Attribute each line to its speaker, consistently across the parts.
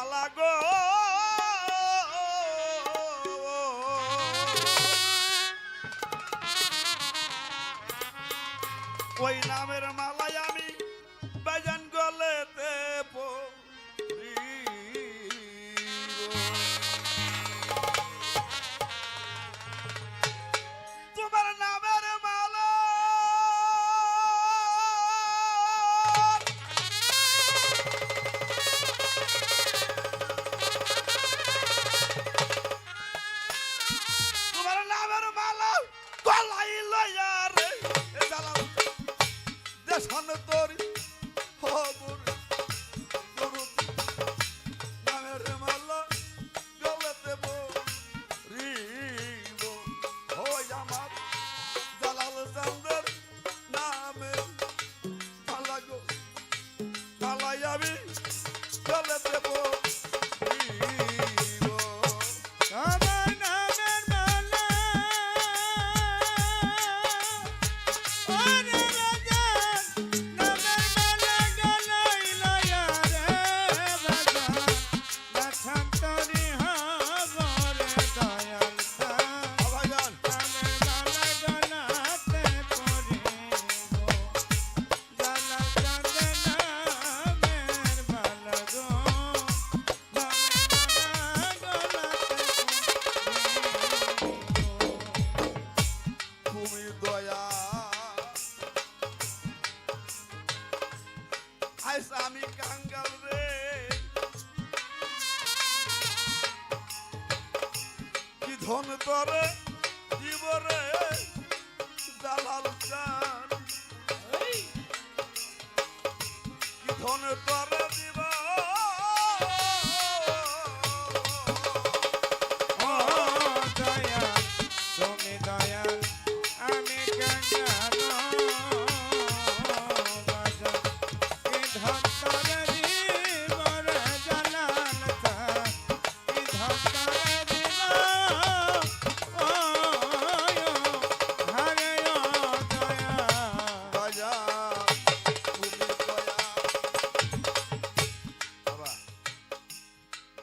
Speaker 1: মালা গো। ওই নামের আমি কাঙ্গাল রে। কি ধন তরে জীবরে দালাল চান? কি ধন তরে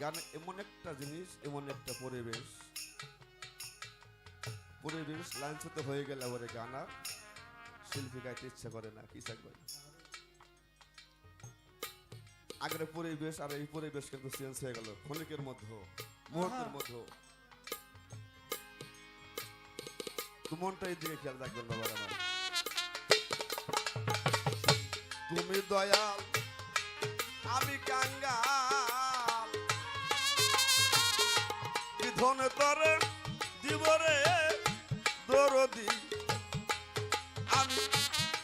Speaker 1: গান এমন একটা জিনিস এমন একটা পরিবেশ। পরিবেশ সাথে হয়ে গেলে আবার গান আর শিল্পী গাইতে ইচ্ছা করে না কি থাকবে আগের পরিবেশ আর এই পরিবেশ কিন্তু চেঞ্জ হয়ে গেল ক্ষণিকের মধ্যে মুহূর্তের মধ্যে। মনটা এই দিকে খেয়াল রাখবেন বাবা আমার তুমি দয়াল আমি কাঙ্গাল। ধন তরে দিবরে দরদি। আমি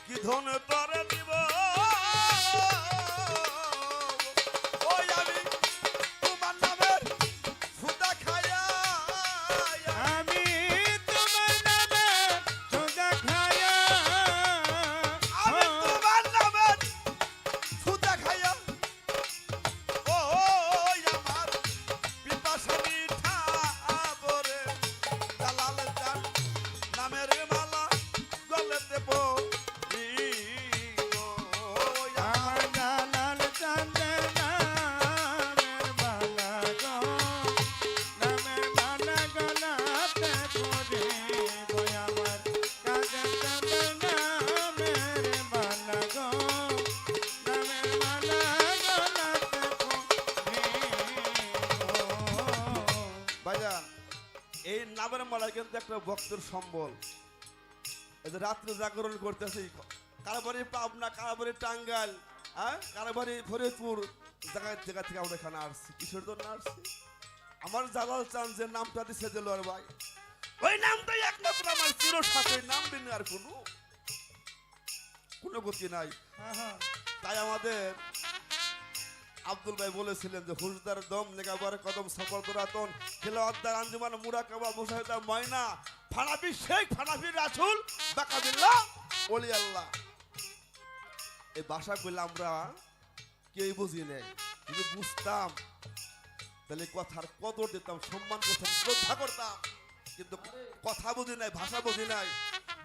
Speaker 1: কি ধন তরে দিব? নামের কিন্তু একটা ভক্তের সম্বল। এই যে রাত্রে জাগরণ করতেছি কারাবাড়ি পাবনা কারাবাড়ি টাঙ্গাইল হ্যাঁ? কারাবাড়ি ফরিদপুর জায়গা জায়গা থেকে আমরা এখানে আসছি। কিসের জন্য আসছি? আমার জালাল চান যে নামটা দিছে দিল আর ভাই। ওই নামটাই একমাত্র আমার চির সাথে নাম দিন আর কোনো। কোনো গতি নাই। তাই আমাদের আব্দুল ভাই বলেছিলেন যে হুজদার দম নেগাবার কদম সফর দরাতন খেলোয়াদ্দার আঞ্জুমান মুরাকাবা মুসাহিদা ময়না। ফানাফি শেখ ফানাফি রাসুল বাকাবিল্লাহ ওলি আল্লাহ। এই ভাষা করলে আমরা কেউ বুঝি নেই। যদি বুঝতাম, তাহলে কথার কদর দিতাম, সম্মান করতাম, শ্রদ্ধা করতাম। কিন্তু কথা বুঝি নাই, ভাষা বুঝি নাই।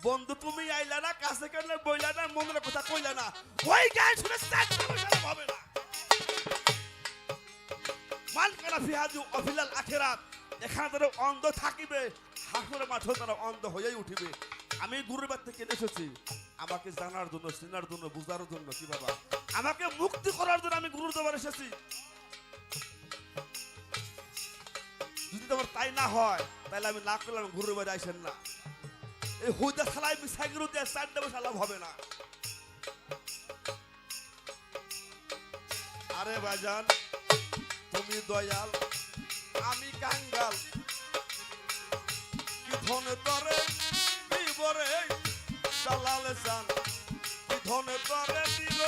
Speaker 1: বন্ধু, তুমি আইলা না, কাছে কেন বইলা না মনের কথা কইলা না। ওই গান শুনে
Speaker 2: অন্ধ থাকিবে হাসুর মাঠেও তারা অন্ধ উঠিবে। আমি গুরুবার থেকে এসেছি, আমাকে জানার জন্য, চেনার জন্য জন্য, কি বাবা? আমাকে মুক্তি করার জন্য আমি গুরুর এসেছি। যদি তোমার তাই না হয়, তাহলে আমি না করলাম গুরুর বাড়ি আসেন না। এই হুদা সালাই মিসাগিরু দিয়ে সালাম হবে না। আরে বাজান দয়াল আমি কাঙ্গাল। ধন তরে বিবরে চালালে চান ধন তরে দিল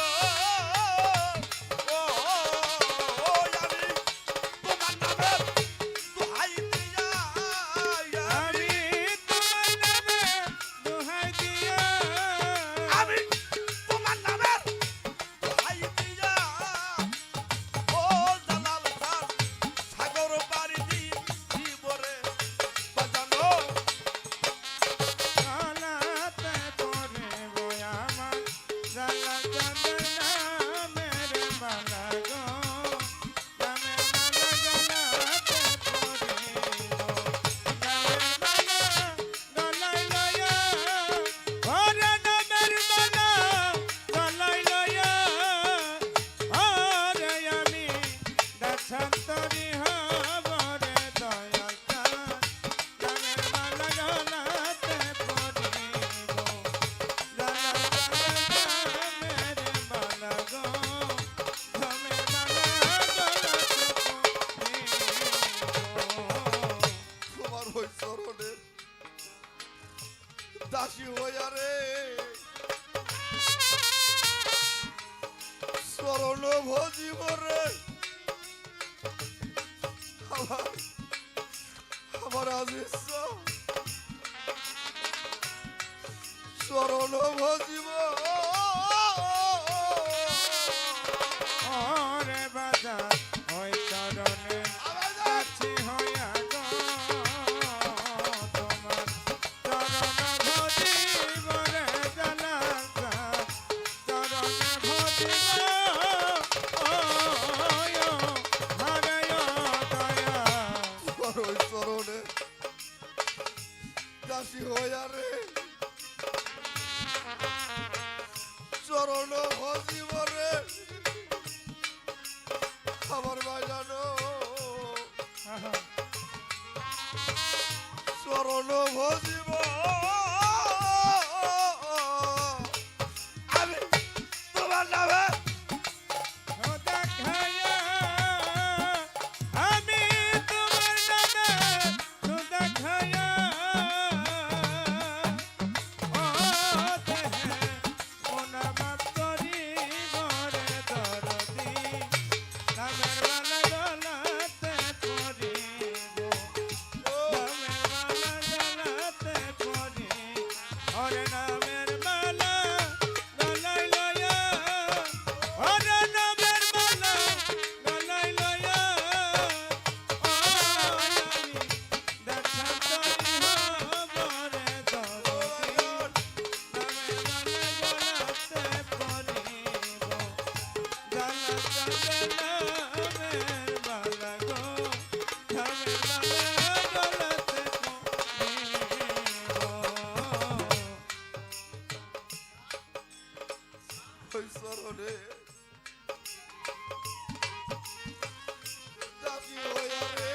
Speaker 2: দাসী হইয়া রে। চরণ ভজিব রে। আমার আজ চরণ ভজিব
Speaker 1: sorole Davi oyare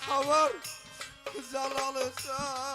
Speaker 1: Havar zalalısa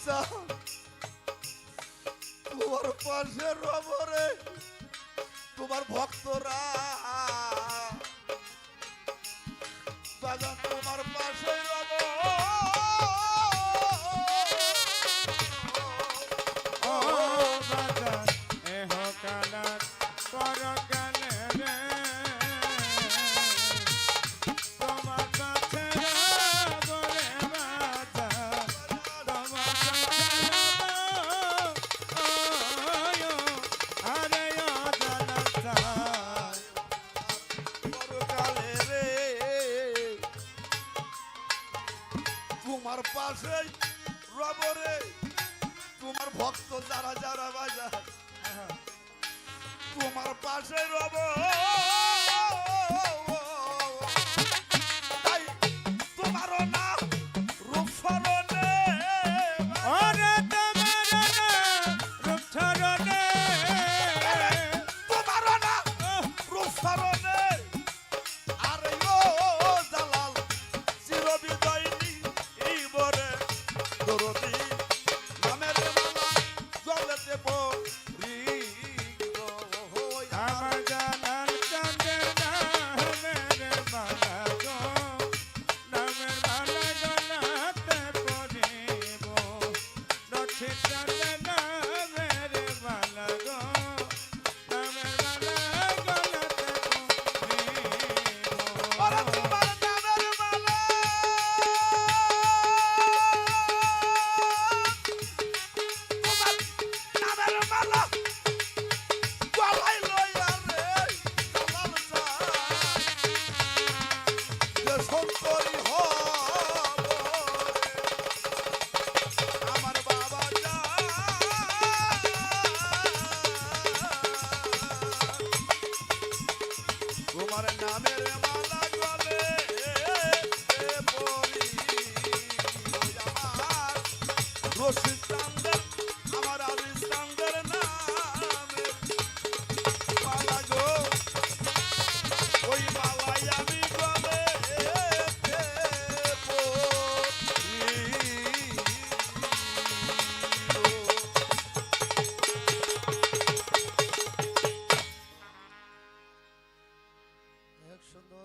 Speaker 1: বাচ্চা তোমার পাশে রবরে তোমার ভক্তরা দাদা তোমার পাশে Say, Robo. রসিক